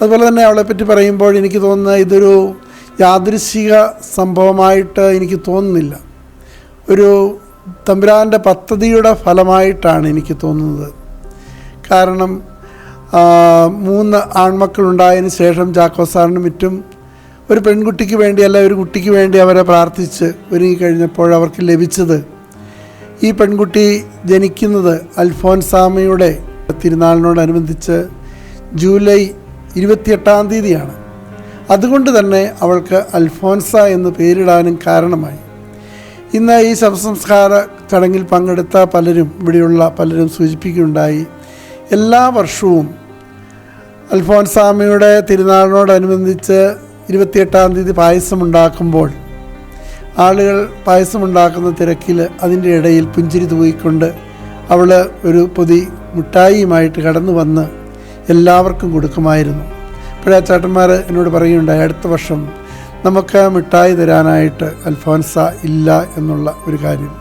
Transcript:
അതുപോലെ തന്നെ അവളെപ്പറ്റി പറയുമ്പോൾ എനിക്ക് തോന്നുന്നത് ഇതൊരു യാദൃശിക സംഭവമായിട്ട് എനിക്ക് തോന്നുന്നില്ല. ഒരു തമ്പുരാന്റെ പദ്ധതിയുടെ ഫലമായിട്ടാണ് എനിക്ക് തോന്നുന്നത്. കാരണം മൂന്ന് ആൺമക്കളുണ്ടായതിനു ശേഷം ജാക്കോസാറിനും മറ്റും ഒരു പെൺകുട്ടിക്ക് വേണ്ടി അല്ല ഒരു കുട്ടിക്ക് വേണ്ടി അവരെ പ്രാർത്ഥിച്ച് ഒരുങ്ങിക്കഴിഞ്ഞപ്പോൾ അവർക്ക് ലഭിച്ചത് ഈ പെൺകുട്ടി ജനിക്കുന്നത് അൽഫോൻസാമയുടെ തിരുനാളിനോടനുബന്ധിച്ച് ജൂലൈ ഇരുപത്തിയെട്ടാം തീയതിയാണ്. അതുകൊണ്ട് തന്നെ അവൾക്ക് അൽഫോൻസ എന്ന് പേരിടാനും കാരണമായി. ഇന്ന് ഈ ശവസംസ്കാര ചടങ്ങിൽ പങ്കെടുത്ത പലരും ഇവിടെയുള്ള പലരും സൂചിപ്പിക്കുകയുണ്ടായി എല്ലാ വർഷവും അൽഫോൻസാമയുടെ തിരുനാളിനോടനുബന്ധിച്ച് ഇരുപത്തിയെട്ടാം തീയതി പായസമുണ്ടാക്കുമ്പോൾ ആളുകൾ പായസമുണ്ടാക്കുന്ന തിരക്കിൽ അതിന്റെ ഇടയിൽ പുഞ്ചിരി തൂയിക്കൊണ്ട് അവൾ ഒരു പൊതി മിഠായിയുമായിട്ട് കടന്നു വന്ന് എല്ലാവർക്കും കൊടുക്കുമായിരുന്നു. അപ്പോഴേ ചേട്ടന്മാർ എന്നോട് പറയുകയുണ്ടായി അടുത്ത വർഷം നമുക്ക് മിഠായി തരാനായിട്ട് അൽഫോൻസ ഇല്ല എന്നുള്ള ഒരു കാര്യം.